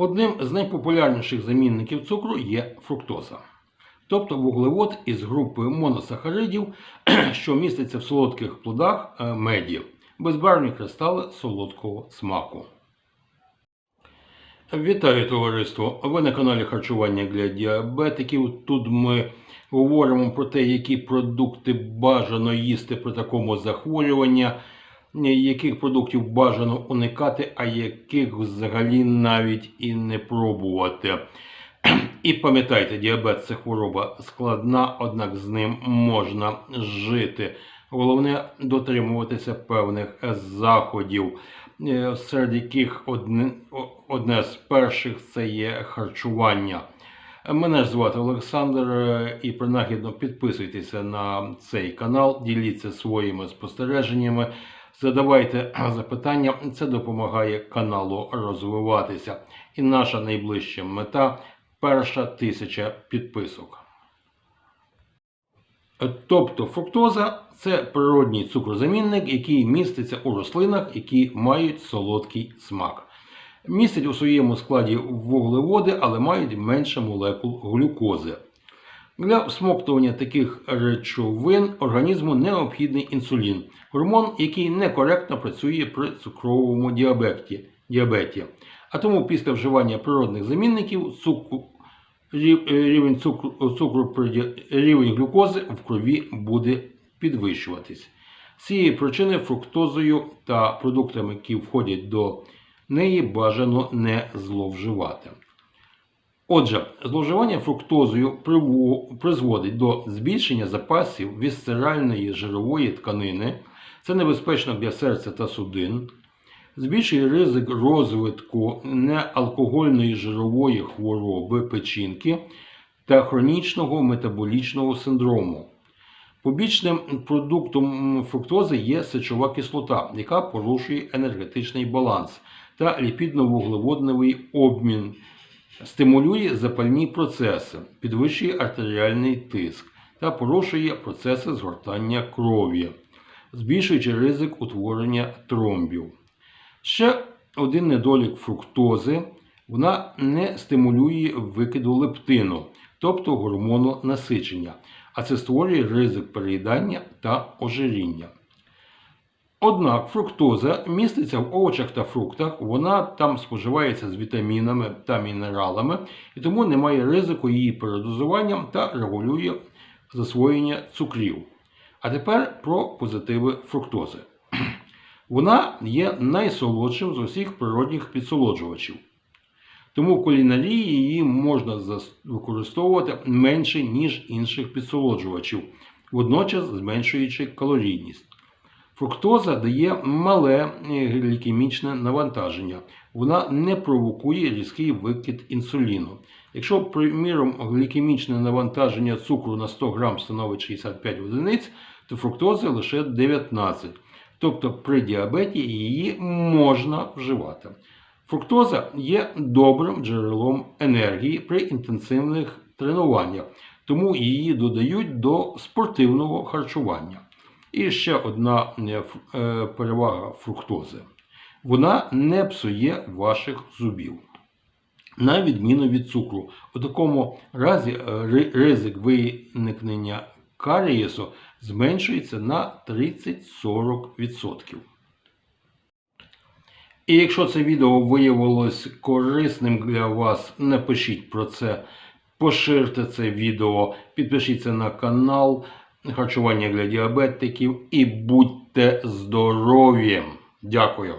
Одним з найпопулярніших замінників цукру є фруктоза, тобто вуглевод із групи моносахаридів, що міститься в солодких плодах е, меді, безбарвні кристали солодкого смаку. Вітаю товариство! Ви на каналі Харчування для діабетиків. Тут ми говоримо про те, які продукти бажано їсти при такому захворюванні, яких продуктів бажано уникати, а яких взагалі навіть і не пробувати. І пам'ятайте, діабет це хвороба складна, однак з ним можна жити. Головне дотримуватися певних заходів, е, серед яких одне, одне з перших це є харчування. Мене ж звати Олександр, е, і принагідно підписуйтеся на цей канал, діліться своїми спостереженнями, задавайте запитання. Це допомагає каналу розвиватися. І наша найближча мета перша тисяча підписок. Тобто фруктоза це природній цукрозамінник, який міститься у рослинах, які мають солодкий смак. Містять у своєму складі вуглеводи, але мають менше молекул глюкози. Для всмоктування таких речовин організму необхідний інсулін, гормон, який некоректно працює при цукровому діабеті. діабеті. А тому після вживання природних замінників цукру, е, рівень цукру, цукру рівень глюкози в крові буде підвищуватись. З цієї причини фруктозою та продуктами, які входять до неї, бажано не зловживати. Отже, зловживання фруктозою призводить до збільшення запасів вісцеральної жирової тканини. Це небезпечно для серця та судин, збільшує ризик розвитку неалкогольної жирової хвороби печінки та хронічного метаболічного синдрому. Побічним продуктом фруктози є сечова кислота, яка порушує енергетичний баланс та ліпідно-вуглеводневий обмін, стимулює запальні процеси, підвищує артеріальний тиск та порушує процеси згортання крові, збільшуючи ризик утворення тромбів. Ще один недолік фруктози вона не стимулює викиду лептину, тобто гормону насичення, а це створює ризик переїдання та ожиріння. Однак фруктоза міститься в овочах та фруктах, вона там споживається з вітамінами та мінералами, і тому немає ризику її передозування та регулює засвоєння цукрів. А тепер про позитиви фруктози. Вона є найсолодшим з усіх природних підсолоджувачів. Тому в кулінарії її можна використовувати менше, ніж інших підсолоджувачів, водночас зменшуючи калорійність. Фруктоза дає мале е, глікемічне навантаження. Вона не провокує різкий викид інсуліну. Якщо, приміром, глікемічне навантаження цукру на 100 грам становить 65 одиниць, то фруктози лише 19. Тобто при діабеті її можна вживати. Фруктоза є добрим джерелом енергії при інтенсивних тренуваннях, тому її додають до спортивного харчування. І ще одна е, е, перевага фруктози. Вона не псує ваших зубів. На відміну від цукру. У такому разі е, ризик виникнення карієсу зменшується на 30-40%. І якщо це відео виявилось корисним для вас, напишіть про це, поширте це відео, підпишіться на канал Харчування для діабетиків і будьте здорові! Дякую!